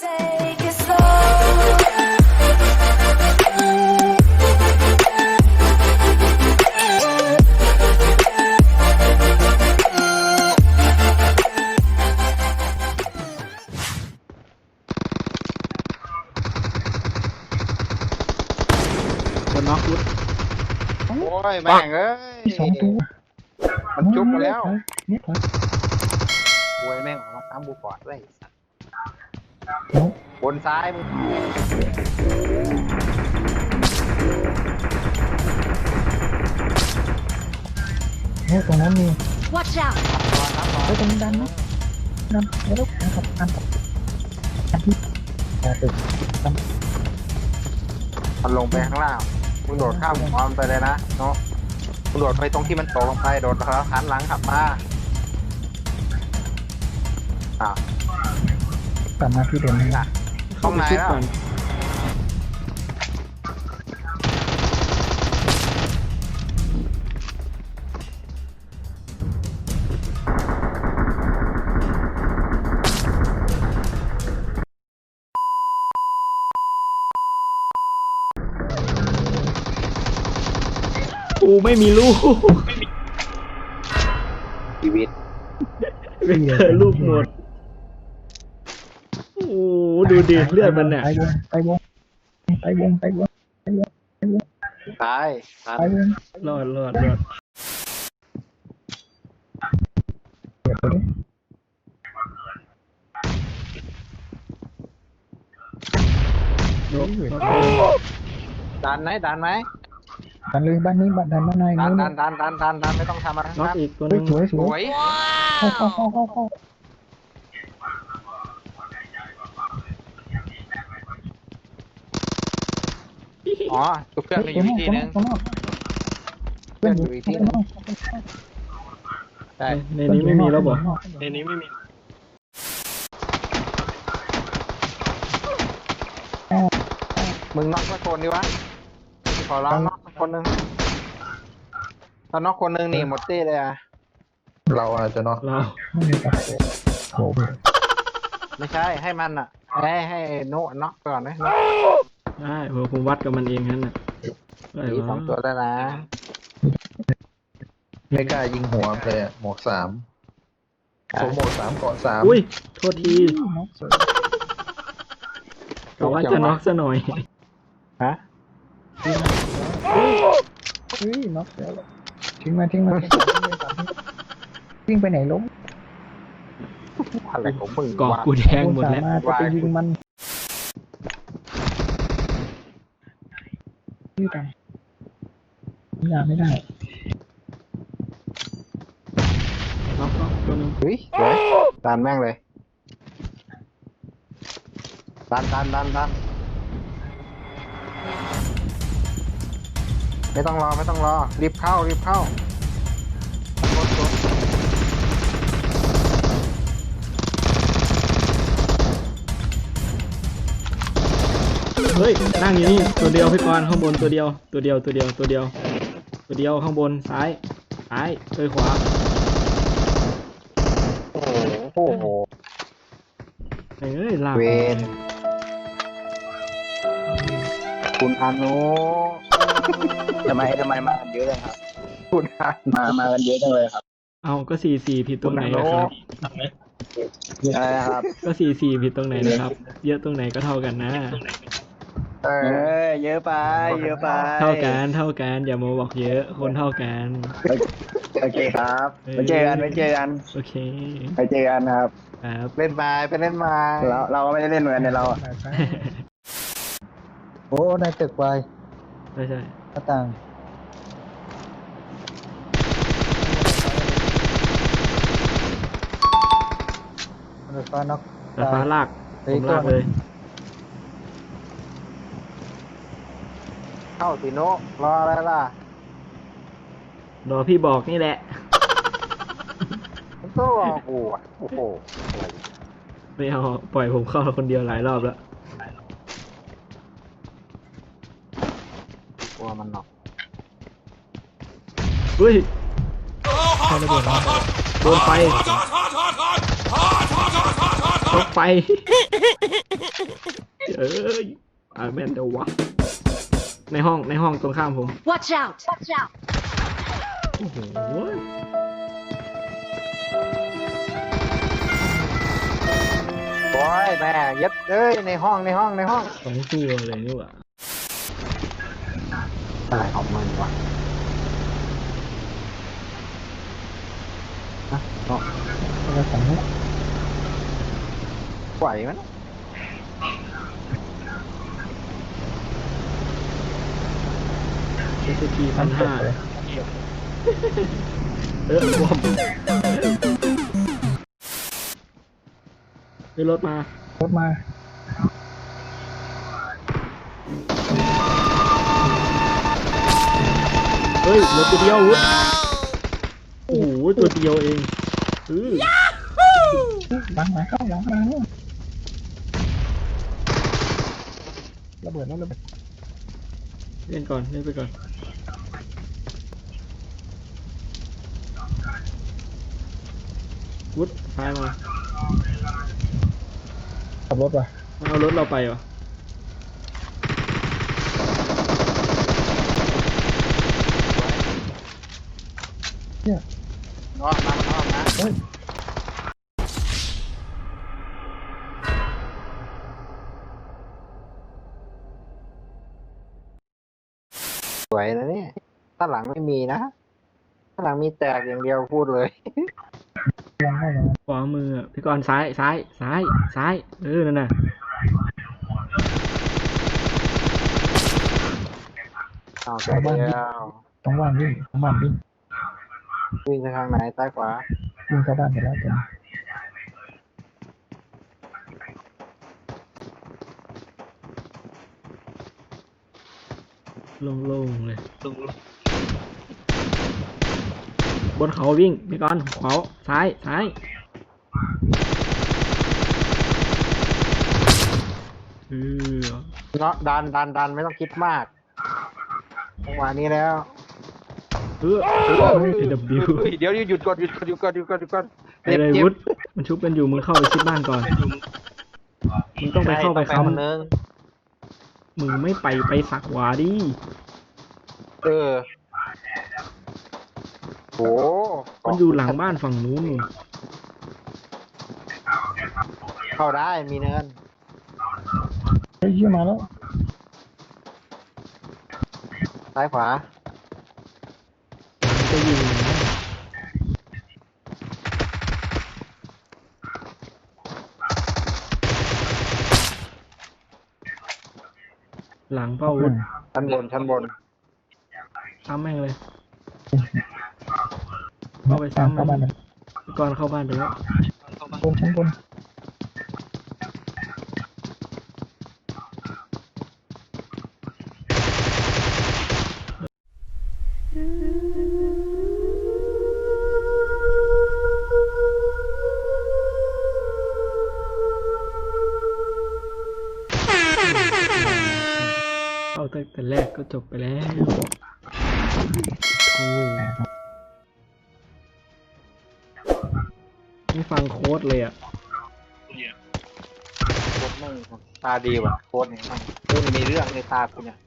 Take it slow. คนน็อกรุดโอ้ยแม่งเอ้ยมีสองตัวมันจุกมาแล้วเนี่ยถอยโอ้ยแม่งออกมาตามบูฟอร์ดด้วยไอ้สัตว์เดี๋ยว บนซ้ายมึงเนี่ยตรงนั้นมี Watch out. เฮ้ยตรงนี้ดันนะดันแล้วนะครับดันดันที่แต่ตึกมันลงไปข้างล่าง มึงโดดข้ามหัวมันไปเลยนะเนาะมึงโดดไปตรงที่มันตกลงไป โดดแล้วหันหลังขับมา กลับมาที่เดิมนี่น่ะตรงไหนชิดแล้วก่อนกูไม่มีลูกชีวิต เป็นเจอลูกหมดโอ้โห ดูดิเลือดมันเนี่ยไปวงไปวงไปวงไปวงตายตายไปวงรอดรอดรอดเดี๋ยวดิยกยกดันไหมดันไหมดันเลยบ้านนี้บ้านดันบ้านในดันดันดันดันดันดันไม่ต้องทำอะไรน็อกนั้นอีกตัวหเฮ้ยสวยสสววยยเข้าเข้าเข้าเข้าเข้า อ๋อตัวเครื่องมันอยู่อีกที่นึงตรงนอกเพื่อนอยู่อีกที่นึงใช่ในนี้ไม่มีแล้วบ่ในนี้ไม่มีมึงน็อกสักคนดีวะขอร้องน็อกสักคนหนึ่งถ้าน็อกคนหนึ่งนี่หมดตี้เลยอะเราอาจจะเนาะเราไม่มีตัดโอ้โหไม่ใช่ให้มันอะให้ให้โน่น็อกก่อนนะน็อก ได้ผมผมวัดกับมันเองนั่นน่ะได้มีสวะองตัวได้นะ ไม่กล้ายิงหัวเลยอะหมวกสามสวมหมวกสามเกาะสามอุ้ยโทษทีน็อกสวยกะว่าจะน็อกซะหน่อย ฮะเฮ้ยน็อกแล้วทิ้งมาทิ้งมาทิ้งมาวิ่งไปไหนล้มอะไรของมึงกอกวะกูแดงหมดแล้ว สามารถจะไปยิงมัน ยืดกันยาไม่ได้น็อกน็อกตัวหนึงเฮ้ยสวยดันแม่งเลยดันดันดันดันไม่ต้องรอไม่ต้องรอรีบเข้ารีบเข้า เฮ้ยนั่งอยู่นี่ตัวเดียวพี่กรณ์ข้างบนตัวเดียวตัวเดียวตัวเดียวตัวเดียว ตัวเดียวข้างบนซ้ายซ้ายเอ้ยขวาโอ้โหโอ้โหเอ้ยลากเวนคุณอนุทำไมทำไมมากันเยอะเลยครับ คุณอนุมามากันเยอะจังเลยครับ เอาก็สี่สี่ผิดตรงไหนนะครับอะไรนะครับ ก็สี่สี่ผิดตรงไหนนะครับ เยอะตรงไหนก็เท่ากันนะ เอเอออเยอะไป เยอะไปเท่ากันเท่ากันอย่ามาบอกเยอะคนเท่ากันโอเคครับไปเจอกันไปเจอกันโอเคไปเจอกันครับครับเล่นไม้ไปเล่นไม้เราเราก็ไม่ได้เล่นเหมือนกันในยเราอะโอ้ในตึกไวใช่ใช่หน้าต่างรถไฟฟ้าน็อกแต่ฟ้าลากเฮ้ผยมลากเลย เข้าสิโนรออะไรล่ะรอพี่บอกนี่แหละ มันก็รอกูอะโอ้โหอะไรไม่เอา ปล่อยผมเข้าคนเดียวหลายรอบแล้ว กลัวมันหนอกเฮ้ยใครระเบิดวะโดนไฟโดรถไฟ เอ้ยอาแมนเดยววะ ในห้องในห้องตรงข้ามผม Watch out! Watch out! โอ้โหโอ้ยแม่เย็ดเอ้ยในห้องในห้องในห้องสองตัวเลยนี่หว่าอะไรของมึงวะนะเนาะเราสองนี้ไหวมั้ย เอสพีพันห้าเออวอมขึ้นรถมา รถมาเฮ้ยเหลือตัวเดียววุฒโอ้โหตัวเดียวเองเออหลังหลังเข้าหลังหลังระเบิดแล้วระเบิด เล่นก่อนเล่นไปก่อนวุฒซ้ายมาขับรถว่ะมาเอารถเราไปเหรอนอนนะนอนนะ เนี่ยถ้านหลังไม่มีนะถ้านหลังมีแตกอย่างเดียวพูดเลยวางให้เลย ขวามืออะพี่กรณ์ซ้ายซ้ายซ้ายซ้ายเออนั่นน่ะเอาแต่เดียวต้องว่างวิ่งต้องว่างวิ่งวิ่งไปทางไหนซ้ายขวาวิ่งเข้าบ้านไปแล้วตัวนี้โล่งๆเลย บนเขาวิ่งพี่กรณ์ขวาซ้ายซ้ายเออเนาะดันดันดันไม่ต้องคิดมากจังหวะนี้แล้วเออเออ AW เฮ้ยเดี๋ยวหยุดก่อนหยุดก่อนหยุดก่อนหยุดก่อนหยุดก่อนไอ้ไรเจ็บวุฒมันชุบกันอยู่มึงเข้าไปชิดบ้านก่อนมึงต้องไปเข้าไปใช่ต้องคนค้ำนึงมึงไม่ไปไปสักหวาดิ เออ โหมันอยู่หลังบ้านฝั่งนู้นนู่นเข้าได้มีเนินเฮ้ยเยี่ยมาแล้วซ้ายขวามันจะยิงนะหลังเป้าวุฒชั้นบนชั้นบนซ้ำแม่งเลย เข้าไปซ้ำเข้าบ้านมัมันนพี่กรณ์เข้าบ้านไปแล้วบนชั้นบนเข้าตั้งแต่แรกก็จบไปแล้วโอ้ ไม่ฟังโค้ดเลยอะโคตรม่งตาดีว่ะโคตรเนี่ยมันพูดมีเรื่องในตาคุณเนี่ย